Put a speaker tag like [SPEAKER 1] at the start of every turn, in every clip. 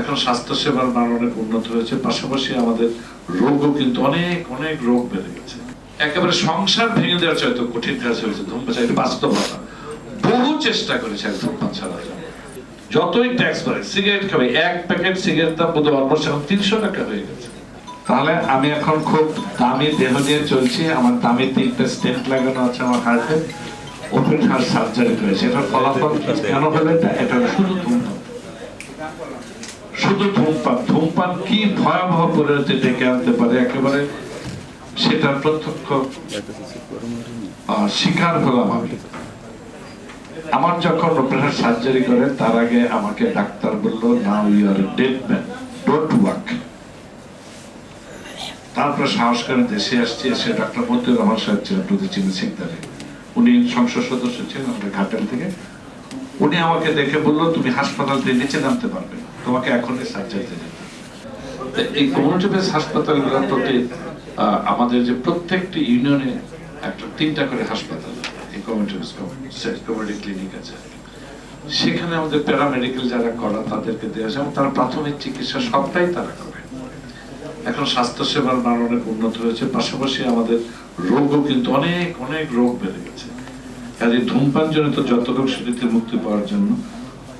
[SPEAKER 1] এখন স্বাস্থ্য সেবার মান অনেক উন্নত হয়েছে, পাশাপাশি আমাদের রোগও কিন্তু অনেক অনেক রোগ বেড়ে গেছে। একেবারে সংসার ভেঙে দেওয়ার চাইতে কঠিন কাজ হয়েছে ধূমপান এটা বাস্তবতা। বহু চেষ্টা করেছে এক ধূমপান ছাড়ার জন্য। যতই ট্যাক্স বাড়ে সিগারেট খাবে, এক প্যাকেট সিগারেট দাম বোধহয় অলমোস্ট এখন তিনশো টাকা হয়ে গেছে। তাহলে আমি এখন খুব দামি দেহ নিয়ে চলছি, আমার দামি তিনটা স্টেন্ট লাগানো আছে আমার হার্টে ওপেন হার্ট সার্জারি করেছে। এটার ফলাফল কেন হলো এটা? এটা শুধু ধূমপান। শুধু ধূমপান ধূমপান কি ভয়াবহ পরিণতি ডেকে আনতে পারে একেবারে? সেটার প্রত্যক্ষ শিকার হলাম আমি। আমার যখন ওপেনার সার্জারি করে তার আগে আমাকে ডাক্তার বলল now you are dead man don't work তারপরে সাহস করে দেশে আসছি, এসে ডক্টর মতিউর রহমান সাহেব ছিলেন প্রতিচিন সিকদারে উনি সংসদ সদস্য ছিলেন আমাদের ঘাটাল থেকে। উনি আমাকে দেখে বলল, তুমি হাসপাতাল থেকে নিচে নামতে পারবে। তোমাকে এখনই সার্জারিতে যেতে এই কমিউনিটি বেস হাসপাতালগুলোর প্রতি আমাদের যে প্রত্যেকটি ইউনিয়নে একটা, তিনটা করে হাসপাতাল এই কমিউনিটি ক্লিনিক আছে। সেখানে আমাদের প্যারামেডিক্যাল যারা করা, তাদেরকে দেওয়া যায়। তারা প্রাথমিক চিকিৎসা সবটাই তারা করে। এখন স্বাস্থ্য সেবার মান অনেক উন্নত হয়েছে। পাশাপাশি আমাদের রোগও কিন্তু অনেক অনেক রোগ বেড়ে গেছে। কাজে ধূমপান জনিত যত রোগ, সেটিতে মুক্তি পাওয়ার জন্য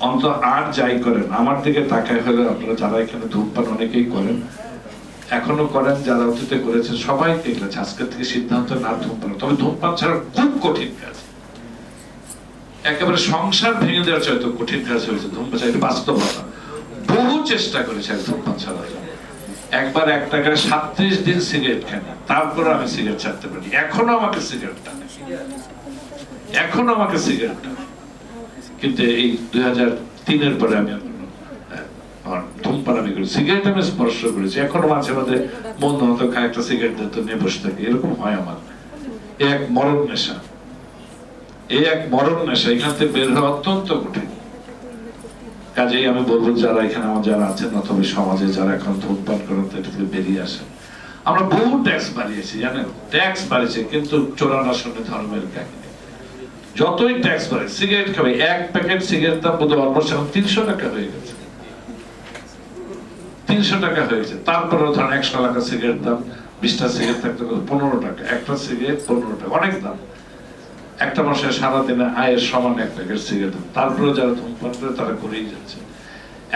[SPEAKER 1] অন্ত আর যাই করেন, আমার দিকে তাকায় হলে আপনারা যারা এখানে ধূমপান অনেকেই করেন, এখনও করেন, যারা অতীতে করেছেন, সবাই দেখলেছে আজকের থেকে সিদ্ধান্ত না ধূমপান তবে ধূমপান ছাড়া খুব কঠিন কাজ। একেবারে সংসার ভেঙে দেওয়ার চাইতে কঠিন কাজ হয়েছে ধূমপান ছাড়া। বাস্তবতা। বহু চেষ্টা করেছে ধূমপান ছাড়ার একবার এক টাকায় সাত্রিশ দিন সিগারেট খাই তারপরে আমি সিগারেট ছাড়তে পারি এখনও আমাকে সিগারেট টানে এখনও আমাকে সিগারেট টানে কিন্তু এই দুই হাজার তিনের পরে আমি ধূমপান আমি করি, সিগারেট আমি স্পর্শ করেছি। এখনও মাঝে মাঝে বন্ধু মতো একটা সিগারেট নিয়ে বসে থাকি। এরকম হয় আমার। এ এক মরণ নেশা। এই এক মরণ নেশা, এখান থেকে বের হওয়া অত্যন্ত কঠিন। কাজেই আমি বলব, যারা এখানে আমার যারা আছেন, অথবা সমাজে যারা এখন ধূমপান করেন এটা থেকে বেরিয়ে আসেন। আমরা বহু ট্যাক্স বাড়িয়েছি, জানেন? ট্যাক্স বাড়িয়েছে, কিন্তু চোরানাশনে ধর্মের কাহিনী। যতই ট্যাক্স বাড়ে সিগারেট খাবে, এক প্যাকেট সিগারেট দাম বোধহয় অলমোস্ট এখন তিনশো টাকা হয়ে গেছে। তিনশো টাকা হয়েছে। তারপরে ধরেন একশো টাকা সিগারেট দাম, বিশটা সিগারেট থাকতে পনেরো টাকা, একটা সিগারেট পনেরো টাকা, অনেক দাম। একটা মাসে সারাদিনে আয়ের সমান এক প্যাকেট সিগারেট দাম। তারপরে যারা ধূমপান করে, তারা করেই যাচ্ছে।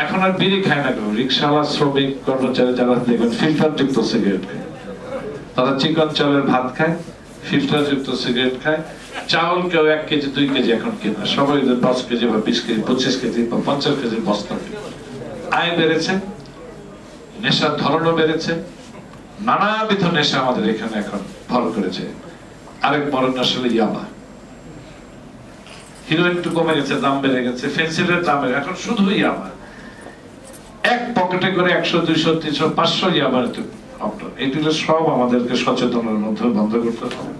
[SPEAKER 1] এখন আর বিড়ি খায় না কেউ। রিক্সাওয়ালা, শ্রমিক, কর্মচারী যারা দেখবেন ফিল্টার যুক্ত সিগারেট খায়। তারা চিকন চালের ভাত খায়। ফিল্টার যুক্ত সিগারেট খায়। চাউল কেউ এক কেজি, দুই কেজি এখন কিনা সবাই দশ কেজি বা বিশ কেজি, পঁচিশ কেজি বা পঞ্চাশ কেজি বস্তা আয় বেড়েছে, নেশার ধরনও বেড়েছে। নানাবিধ নেশা আমাদের এখানে এখন ভর করেছে। আরেক মরণ আসলে ইয়াবা। হিরোইন একটু কমে গেছে, দাম বেড়ে গেছে ফেন্সিলের দাম বেড়ে এখন শুধু ইয়াবা। এক পকেটে করে একশো, দুইশো, তিনশো, পাঁচশো ইয়াবার এগুলো সব আমাদেরকে সচেতনের মধ্যে বন্ধ করতে হবে।